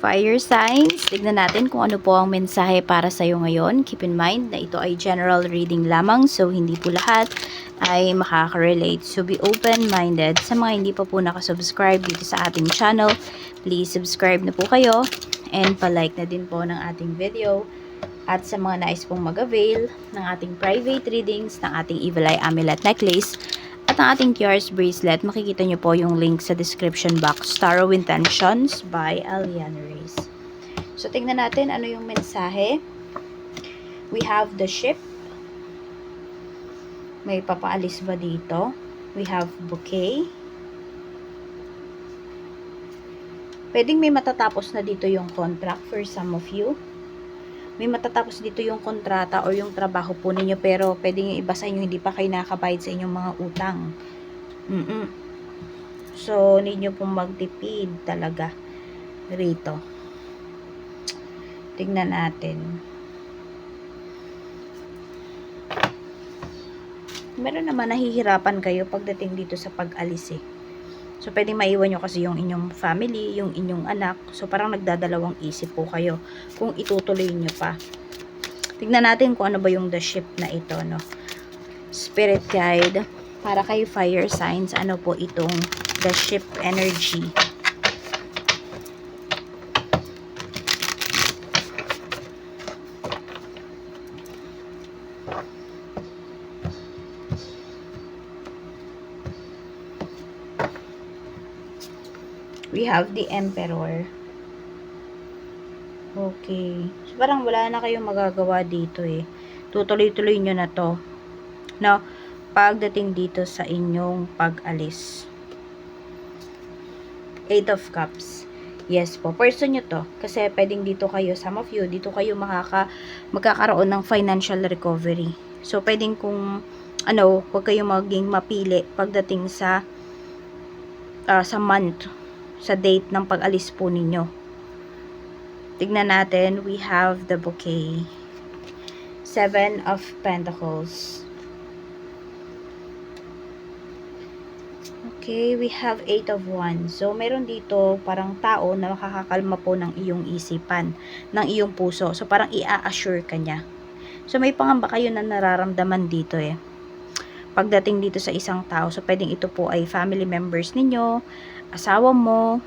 Fire signs, tignan natin kung ano po ang mensahe para sa iyo ngayon. Keep in mind na ito ay general reading lamang so hindi po lahat ay makaka-relate. So be open-minded. Sa mga hindi pa po nakasubscribe dito sa ating channel, please subscribe na po kayo and palike na din po ng ating video. At sa mga nais pong mag-avail ng ating private readings ng ating Evil Eye Amulet Necklace ang ating QR's bracelet, makikita nyo po yung link sa description box. Tarot Intentions by Aliana Reyes. So, tingnan natin ano yung mensahe. We have the ship. May papaalis ba dito? We have bouquet. Pwedeng may matatapos na dito yung contract for some of you may matatapos dito yung kontrata o yung trabaho po ninyo pero pwedeng yung iba sa inyo hindi pa kayo nakabayad sa inyong mga utang. Mm So, need nyo pong magtipid talaga rito. Tingnan natin. Meron naman nahihirapan kayo pagdating dito sa pag-alis eh. So, pwedeng maiwan nyo kasi yung inyong family, yung inyong anak. So, parang nagdadalawang isip po kayo kung itutuloy nyo pa. Tignan natin kung ano ba yung the ship na ito, no? Spirit guide. Para kay fire signs, ano po itong the ship energy. We have the emperor. Okay. So, parang wala na kayong magagawa dito eh. Tutuloy-tuloy nyo na to. No? Pagdating dito sa inyong pag-alis. Eight of Cups. Yes po. Person nyo to. Kasi pwedeng dito kayo, some of you, dito kayo makaka, magkakaroon ng financial recovery. So, pwedeng kung, ano, huwag kayong maging mapili pagdating sa, uh, sa month sa date ng pag-alis po ninyo. Tignan natin, we have the bouquet. Seven of Pentacles. Okay, we have Eight of Wands. So, meron dito parang tao na makakakalma po ng iyong isipan, ng iyong puso. So, parang i-assure ka niya. So, may pangamba kayo na nararamdaman dito eh. Pagdating dito sa isang tao, so pwedeng ito po ay family members ninyo, asawa mo,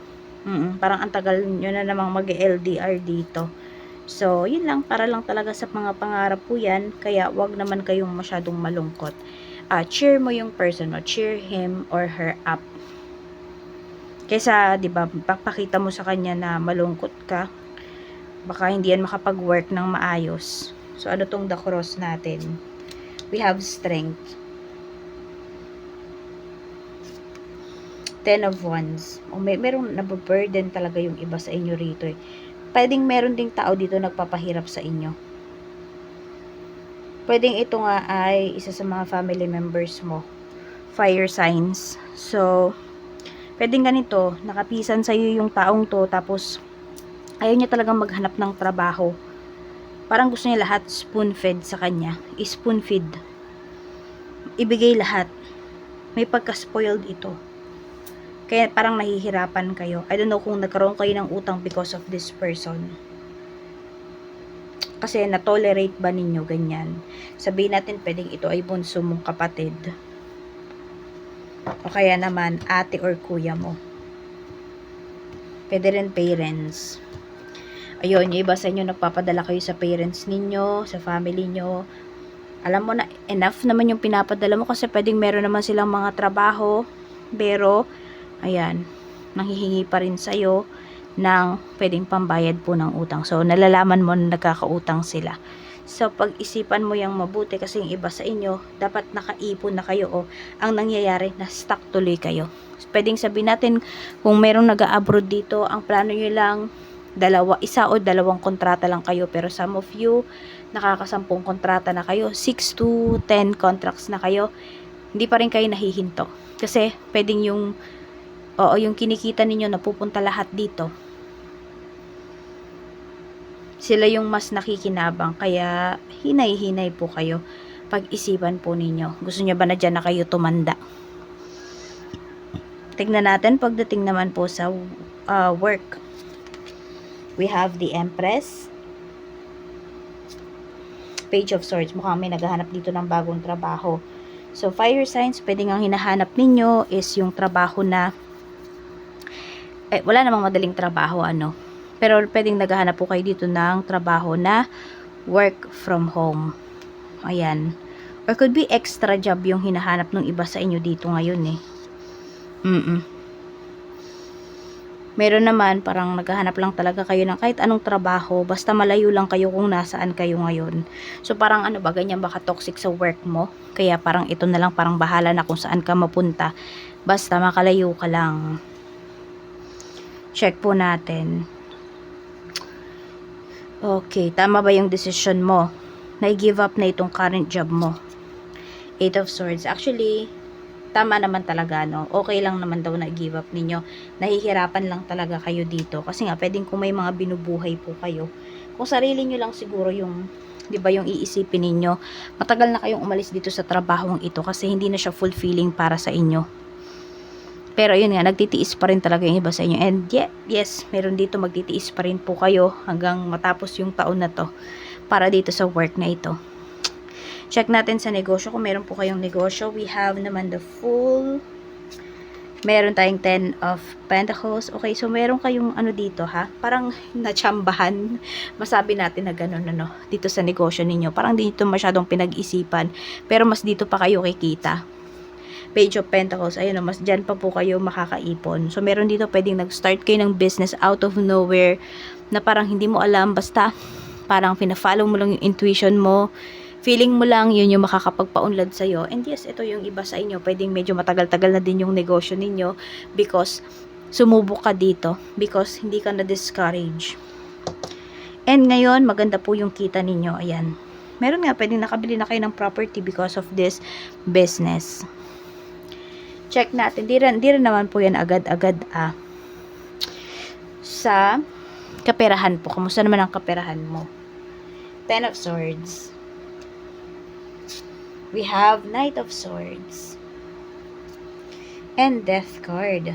mm, parang ang tagal nyo na namang mag-LDR dito. So, yun lang, para lang talaga sa mga pangarap po yan, kaya wag naman kayong masyadong malungkot. Uh, cheer mo yung person mo, cheer him or her up. Kaysa, di ba, papakita mo sa kanya na malungkot ka, baka hindi yan makapag-work ng maayos. So, ano tong the cross natin? We have strength. Ten of Wands. O may, merong nababurden talaga yung iba sa inyo rito eh. Pwedeng meron ding tao dito nagpapahirap sa inyo. Pwedeng ito nga ay isa sa mga family members mo. Fire signs. So, pwedeng ganito, nakapisan sa iyo yung taong to, tapos ayaw niya talagang maghanap ng trabaho. Parang gusto niya lahat spoon-fed sa kanya. Spoon-feed. Ibigay lahat. May pagka-spoiled ito kaya parang nahihirapan kayo. I don't know kung nagkaroon kayo ng utang because of this person. Kasi na-tolerate ba ninyo ganyan? Sabihin natin pwedeng ito ay bunso mong kapatid. O kaya naman ate or kuya mo. Pwede rin parents. Ayun, yung iba sa inyo nagpapadala kayo sa parents ninyo, sa family nyo. Alam mo na, enough naman yung pinapadala mo kasi pwedeng meron naman silang mga trabaho. Pero, ayan, nanghihingi pa rin sa'yo ng pwedeng pambayad po ng utang. So, nalalaman mo na nagkakautang sila. So, pag-isipan mo yung mabuti kasi yung iba sa inyo, dapat nakaipon na kayo o ang nangyayari na stuck tuloy kayo. Pwedeng sabihin natin, kung merong nag-abroad dito, ang plano nyo lang, dalawa, isa o dalawang kontrata lang kayo. Pero some of you, nakakasampung kontrata na kayo, 6 to 10 contracts na kayo, hindi pa rin kayo nahihinto. Kasi, pwedeng yung Oo, yung kinikita ninyo napupunta lahat dito. Sila yung mas nakikinabang, kaya hinay-hinay po kayo. Pag-isipan po ninyo. Gusto nyo ba na dyan na kayo tumanda? Tignan natin pagdating naman po sa uh, work. We have the Empress. Page of Swords. Mukhang may naghahanap dito ng bagong trabaho. So, fire signs, pwede nga hinahanap ninyo is yung trabaho na eh, wala namang madaling trabaho, ano. Pero pwedeng naghahanap po kayo dito ng trabaho na work from home. Ayan. Or could be extra job yung hinahanap ng iba sa inyo dito ngayon eh. Mm Meron naman, parang naghahanap lang talaga kayo ng kahit anong trabaho, basta malayo lang kayo kung nasaan kayo ngayon. So parang ano ba, ganyan baka toxic sa work mo. Kaya parang ito na lang, parang bahala na kung saan ka mapunta. Basta makalayo ka lang. Check po natin. Okay, tama ba yung decision mo? Na-give up na itong current job mo. Eight of Swords. Actually, tama naman talaga, no? Okay lang naman daw na give up ninyo. Nahihirapan lang talaga kayo dito. Kasi nga, pwedeng kung may mga binubuhay po kayo. Kung sarili nyo lang siguro yung, di ba, yung iisipin ninyo, matagal na kayong umalis dito sa trabahong ito kasi hindi na siya fulfilling para sa inyo. Pero yun nga, nagtitiis pa rin talaga yung iba sa inyo. And yeah, yes, meron dito magtitiis pa rin po kayo hanggang matapos yung taon na to para dito sa work na ito. Check natin sa negosyo kung meron po kayong negosyo. We have naman the full. Meron tayong 10 of Pentacles. Okay, so meron kayong ano dito ha. Parang natsambahan. Masabi natin na ganun ano. Dito sa negosyo ninyo. Parang dito masyadong pinag-isipan. Pero mas dito pa kayo kikita. Page of Pentacles. Ayun mas dyan pa po kayo makakaipon. So meron dito pwedeng nag-start kayo ng business out of nowhere. Na parang hindi mo alam. Basta parang fina-follow mo lang yung intuition mo feeling mo lang yun yung makakapagpaunlad sa'yo. And yes, ito yung iba sa inyo. Pwedeng medyo matagal-tagal na din yung negosyo ninyo because sumubok ka dito because hindi ka na-discourage. And ngayon, maganda po yung kita ninyo. Ayan. Meron nga, pwedeng nakabili na kayo ng property because of this business. Check natin. Di rin, di rin naman po yan agad-agad ah. Sa kaperahan po. Kamusta naman ang kaperahan mo? Ten of Swords we have Knight of Swords and Death card.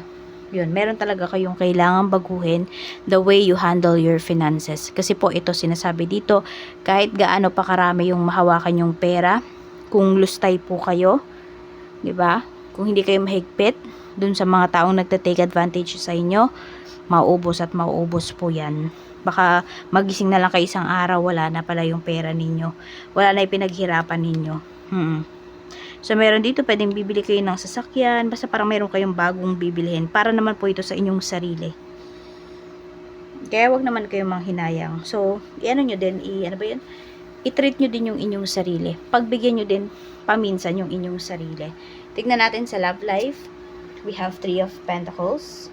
Yun, meron talaga kayong kailangan baguhin the way you handle your finances. Kasi po ito sinasabi dito, kahit gaano pa karami yung mahawakan yung pera, kung lustay po kayo, 'di ba? Kung hindi kayo mahigpit dun sa mga taong nagte-take advantage sa inyo, mauubos at mauubos po 'yan. Baka magising na lang kayo isang araw, wala na pala yung pera ninyo. Wala na yung pinaghirapan ninyo. Hmm. So, meron dito, pwedeng bibili kayo ng sasakyan, basta parang meron kayong bagong bibilihin, para naman po ito sa inyong sarili. Kaya wag naman kayong manghinayang. So, i-ano nyo din, i, ano ba yun? I-treat nyo din yung inyong sarili. Pagbigyan nyo din paminsan yung inyong sarili. Tignan natin sa love life. We have three of pentacles.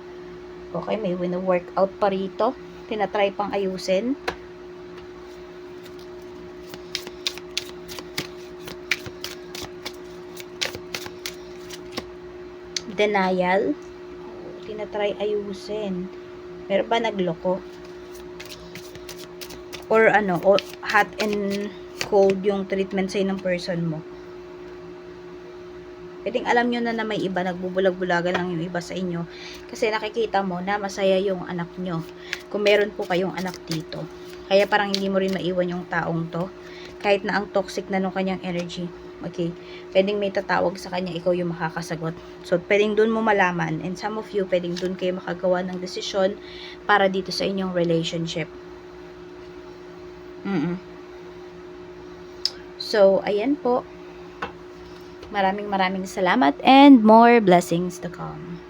Okay, may win-workout pa rito. Tinatry pang ayusin. denial. Tinatry ayusin. Pero ba nagloko? Or ano, hot and cold yung treatment sa'yo ng person mo. Pwedeng alam nyo na na may iba, nagbubulag-bulagan lang yung iba sa inyo. Kasi nakikita mo na masaya yung anak nyo. Kung meron po kayong anak dito. Kaya parang hindi mo rin maiwan yung taong to. Kahit na ang toxic na nung kanyang energy Okay. Pwedeng may tatawag sa kanya, ikaw yung makakasagot. So, pwedeng dun mo malaman. And some of you, pwedeng dun kayo makagawa ng desisyon para dito sa inyong relationship. Mm, -mm. So, ayan po. Maraming maraming salamat and more blessings to come.